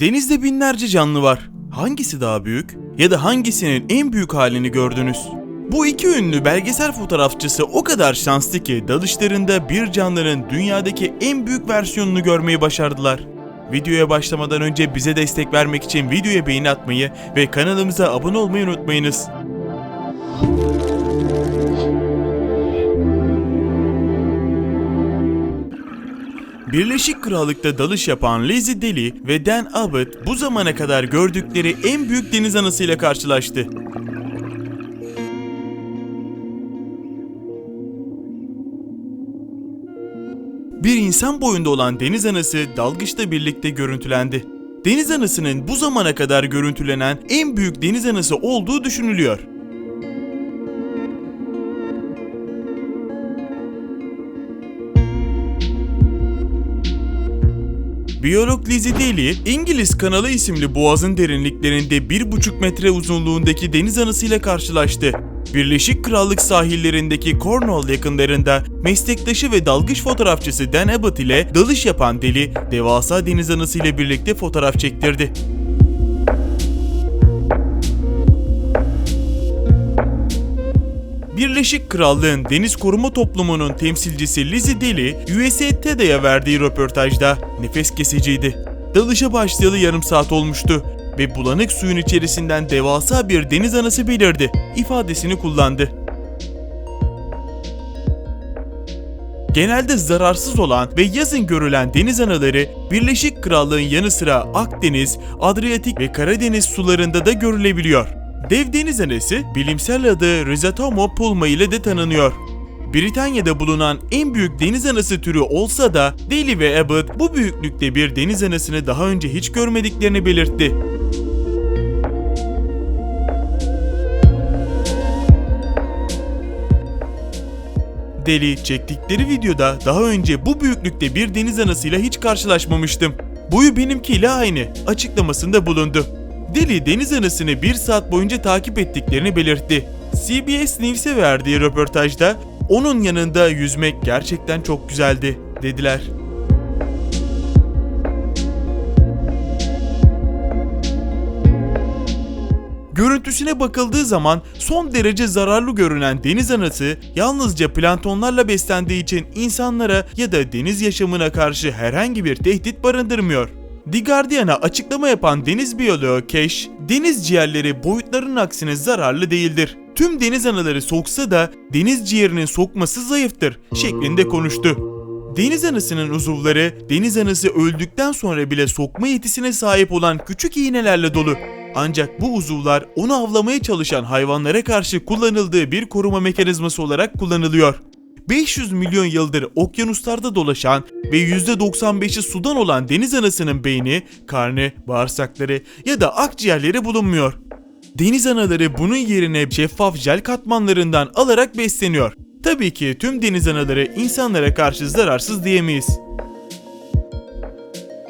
Denizde binlerce canlı var. Hangisi daha büyük? Ya da hangisinin en büyük halini gördünüz? Bu iki ünlü belgesel fotoğrafçısı o kadar şanslı ki dalışlarında bir canlının dünyadaki en büyük versiyonunu görmeyi başardılar. Videoya başlamadan önce bize destek vermek için videoya beğeni atmayı ve kanalımıza abone olmayı unutmayınız. Birleşik Krallık'ta dalış yapan Lizzie Deli ve Dan Abbott bu zamana kadar gördükleri en büyük deniz anasıyla karşılaştı. Bir insan boyunda olan deniz anası dalgıçla birlikte görüntülendi. Deniz anasının bu zamana kadar görüntülenen en büyük deniz anası olduğu düşünülüyor. Biyolog Lizzie Daly, İngiliz Kanalı isimli boğazın derinliklerinde 1,5 metre uzunluğundaki deniz anasıyla karşılaştı. Birleşik Krallık sahillerindeki Cornwall yakınlarında meslektaşı ve dalgıç fotoğrafçısı Dan Abbott ile dalış yapan deli, devasa deniz anası ile birlikte fotoğraf çektirdi. Birleşik Krallığın Deniz Koruma Toplumu'nun temsilcisi Lizzie Daly, USA Today'a verdiği röportajda nefes kesiciydi. Dalışa başlayalı yarım saat olmuştu ve bulanık suyun içerisinden devasa bir deniz anası belirdi ifadesini kullandı. Genelde zararsız olan ve yazın görülen deniz anaları Birleşik Krallığın yanı sıra Akdeniz, Adriyatik ve Karadeniz sularında da görülebiliyor. Dev deniz anası bilimsel adı Rhizotoma pulma ile de tanınıyor. Britanya'da bulunan en büyük deniz anası türü olsa da Daly ve Abbott bu büyüklükte bir deniz anasını daha önce hiç görmediklerini belirtti. Deli çektikleri videoda daha önce bu büyüklükte bir deniz anasıyla hiç karşılaşmamıştım. Boyu benimkiyle aynı açıklamasında bulundu. Deli deniz anasını bir saat boyunca takip ettiklerini belirtti. CBS News'e verdiği röportajda onun yanında yüzmek gerçekten çok güzeldi dediler. Görüntüsüne bakıldığı zaman son derece zararlı görünen deniz anası yalnızca planktonlarla beslendiği için insanlara ya da deniz yaşamına karşı herhangi bir tehdit barındırmıyor. The Guardian'a açıklama yapan deniz biyoloğu Cash, deniz ciğerleri boyutlarının aksine zararlı değildir. Tüm deniz anaları soksa da deniz ciğerinin sokması zayıftır şeklinde konuştu. Deniz anasının uzuvları deniz anası öldükten sonra bile sokma yetisine sahip olan küçük iğnelerle dolu. Ancak bu uzuvlar onu avlamaya çalışan hayvanlara karşı kullanıldığı bir koruma mekanizması olarak kullanılıyor. 500 milyon yıldır okyanuslarda dolaşan ve %95'i sudan olan deniz anasının beyni, karnı, bağırsakları ya da akciğerleri bulunmuyor. Deniz anaları bunun yerine şeffaf jel katmanlarından alarak besleniyor. Tabii ki tüm deniz anaları insanlara karşı zararsız diyemeyiz.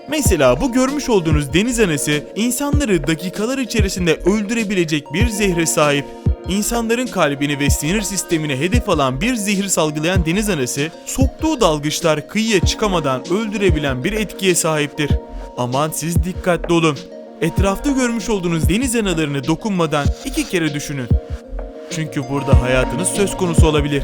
Mesela bu görmüş olduğunuz deniz anası insanları dakikalar içerisinde öldürebilecek bir zehre sahip. İnsanların kalbini ve sinir sistemini hedef alan bir zehir salgılayan deniz anası, soktuğu dalgıçlar kıyıya çıkamadan öldürebilen bir etkiye sahiptir. Aman siz dikkatli olun. Etrafta görmüş olduğunuz deniz analarını dokunmadan iki kere düşünün. Çünkü burada hayatınız söz konusu olabilir.